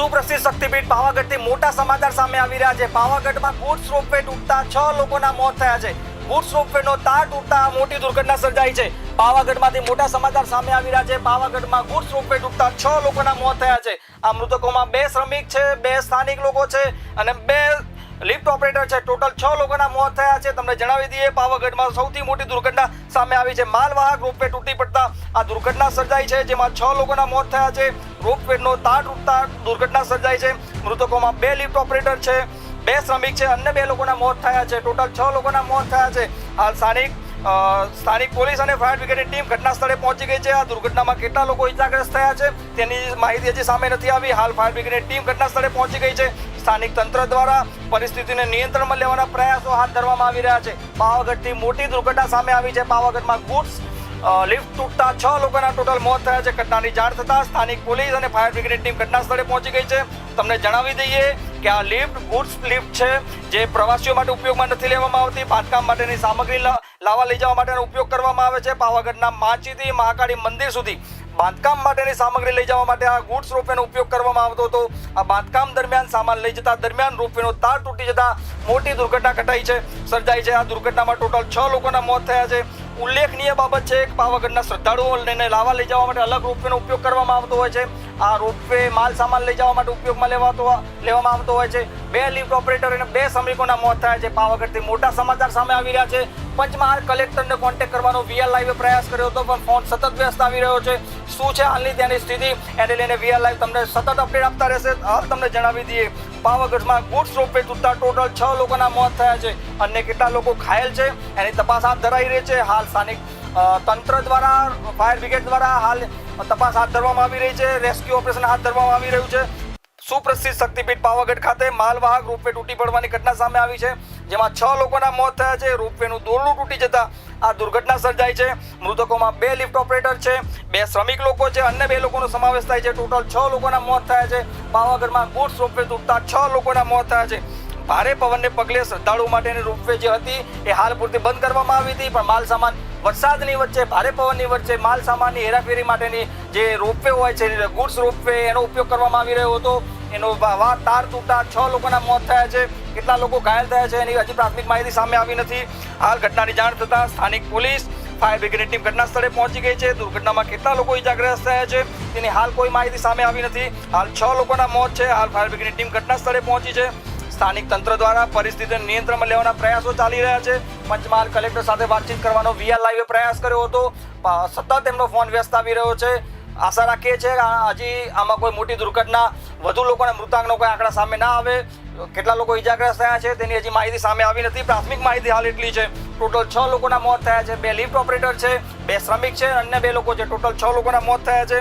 સુપ્રસિદ્ધ શક્તિપીઠ પાવાગઢથી મોટા સમાચાર સામે આવી રહ્યા છે. પાવાગઢમાં ગુડ્સ રોપવે તૂટતા છ લોકોના મોત થયા છે. ગુડ્સ રોપવેનો તાર તૂટતા મોટી દુર્ઘટના સર્જાઈ છે. પાવાગઢમાંથી મોટા સમાચાર સામે આવી રહ્યા છે. પાવાગઢમાં ગુડ્સ રોપવે તૂટતા છ લોકોના મોત થયા છે. આ મૃતકોમાં બે શ્રમિક છે, બે સ્થાનિક લોકો છે અને બે લિફ્ટ ઓપરેટર છે. ટોટલ છ લોકોના મોત થયા છે. તમને જણાવી દઈએ, પાવાગઢમાં સૌથી મોટી દુર્ઘટના સામે આવી છે. માલવાહક રોપવે તૂટી પડતા આ દુર્ઘટના સર્જાઈ છે, જેમાં છ લોકોના મોત થયા છે. રોપવેનો તાર તૂટતા દુર્ઘટના સર્જાઈ છે. મૃતકોમાં બે લિફ્ટ ઓપરેટર છે, બે શ્રમિક છે, અન્ય બે લોકોના મોત થયા છે. ટોટલ છ લોકોના મોત થયા છે. હાલ સ્થાનિક સ્થાનિક પોલીસ અને ફાયર બ્રિગેડની ટીમ ઘટના સ્થળે પહોંચી ગઈ છે. આ દુર્ઘટનામાં કેટલા લોકો ઇજાગ્રસ્ત થયા છે, તેની માહિતી હજી સામે નથી આવી. હાલ ફાયર બ્રિગેડની ટીમ ઘટના સ્થળે પહોંચી ગઈ છે. સ્થાનિક તંત્ર દ્વારા પરિસ્થિતિને નિયંત્રણમાં લેવાના પ્રયાસો હાથ ધરવામાં આવી રહ્યા છે. પાવાગઢથી મોટી દુર્ઘટના સામે આવી છે. પાવાગઢમાં ગુડ્સ લિફ્ટ તૂટતા છ લોકોના ટોટલ મોત થયા છે. ઘટનાની જાણ થતાં સ્થાનિક પોલીસ અને ફાયર બ્રિગેડ ટીમ ઘટના સ્થળે પહોંચી ગઈ છે. તમને જણાવી દઈએ કે આ લિફ્ટ ગુડ્સ લિફ્ટ છે, જે પ્રવાસીઓ માટે ઉપયોગમાં નથી લેવામાં આવતી. બાંધકામ માટેની સામગ્રી લાવવા લઈ જવા માટેનો ઉપયોગ કરવામાં આવે છે. પાવાગઢના માચીથી મહાકાળી મંદિર સુધી બાંધકામ માટેની સામગ્રી લઈ જવા માટે આ ગુડ્સ રોપવેનો ઉપયોગ કરવામાં આવતો હતો. આ બાંધકામ દરમિયાન સામાન લઈ જતા દરમિયાન રોપવેનો તાર તૂટી જતા મોટી દુર્ઘટના ઘટાઈ છે. સર્જાઈ છે આ દુર્ઘટનામાં ટોટલ છ લોકોના મોત થયા છે. ઉલ્લેખનીય બાબત છે કે પાવાગઢના શ્રદ્ધાળુઓને લાવવા લઈ જવા માટે અલગ રોપવેનો ઉપયોગ કરવામાં આવતો હોય છે. આ રોપવે માલ સામાન લઈ જવા માટે ઉપયોગમાં લેવાતો લેવામાં આવતો હોય છે. બે લિફ્ટ ઓપરેટર અને બે શ્રમિકોના મોત થયા છે. પાવાગઢથી મોટા સમાચાર સામે આવી રહ્યા છે. પંચમહાલ કલેક્ટરને કોન્ટેક્ટ કરવાનો વીઆર લાઈવે પ્રયાસ કર્યો હતો, પણ ફોન સતત વ્યસ્ત આવી રહ્યો છે. શું છે હાલની ત્યાંની સ્થિતિ? એને લઈને વીઆર લાઈવ તમને સતત અપડેટ આપતા રહેશે. હાલ તમને જણાવી દઈએ. પાવાગઢમાં ગુડ્સ રોપવે તૂટતા ટોટલ છ લોકોના મોત થયા છે. અન્ય કેટલા લોકો ઘાયલ છે, એની તપાસ હાથ ધરાઈ રહી છે. હાલ સ્થાનિક તંત્ર દ્વારા, ફાયર બ્રિગેડ દ્વારા હાલ તપાસ હાથ ધરવામાં આવી રહી છે. રેસ્ક્યુ ઓપરેશન હાથ ધરવામાં આવી રહ્યું છે. સુપ્રસિદ્ધ શક્તિપીઠ પાવાગઢ ખાતે માલવાહક રોપવે તૂટી પડવાની ઘટના સામે આવી છે, જેમાં છ લોકોના મોત થયા છે. રોપવેનું દોરડું તૂટી જતા આ દુર્ઘટના સર્જાઈ છે. મૃતકોમાં બે લિફ્ટ ઓપરેટર છે, બે શ્રમિક લોકો છે, અન્ય બે લોકોનો સમાવેશ થાય છે. ટોટલ છ લોકોના મોત થયા છે. પાવાગઢમાં ગુડ્સ રોપવે તૂટતા છ લોકોના મોત થયા છે. ભારે પવનને પગલે શ્રદ્ધાળુ માટેની રોપવે જે હતી, એ હાલ પૂરતી બંધ કરવામાં આવી હતી. પણ માલ સામાન વરસાદની વચ્ચે, ભારે પવનની વચ્ચે માલ સામાનની હેરાફેરી માટેની જે રોપવે હોય છે, ગુડ્સ રોપવે એનો ઉપયોગ કરવામાં આવી રહ્યો હતો. એનો તાર તૂટતા છ લોકોના મોત થયા છે. કેટલા લોકો ઘાયલ થયા છે એની હજી પ્રાથમિક માહિતી સામે આવી નથી. હાલ ઘટનાની જાણ થતાં સ્થાનિક પોલીસ, ફાયર બ્રિગેડ ટીમ ઘટના સ્થળે પહોંચી ગઈ છે. દુર્ઘટનામાં કેટલા લોકો ઇજાગ્રસ્ત થયા છે તેની હાલ કોઈ માહિતી સામે આવી નથી. હાલ છ લોકોના મોત છે. હાલ ફાયર બ્રિગેડની ટીમ ઘટના સ્થળે પહોંચી છે. સ્થાનિક તંત્ર દ્વારા પરિસ્થિતિને નિયંત્રણમાં લેવાના પ્રયાસો ચાલી રહ્યા છે. પંચમહાલ કલેક્ટર સાથે વાતચીત કરવાનો વીઆર લાઈવે પ્રયાસ કર્યો હતો. સતત એમનો ફોન વ્યસ્ત આવી રહ્યો છે. આશા રાખીએ છીએ કે હજી આમાં કોઈ મોટી દુર્ઘટના, વધુ લોકોના મૃતાંકનો કોઈ આંકડા સામે ના આવે. કેટલા લોકો ઇજાગ્રસ્ત થયા છે તેની હજી માહિતી સામે આવી નથી. પ્રાથમિક માહિતી હાલ એટલી છે. ટોટલ છ લોકોના મોત થયા છે. બે લિફ્ટ ઓપરેટર છે, બે શ્રમિક છે અન્ય બે લોકો છે. ટોટલ છ લોકોના મોત થયા છે.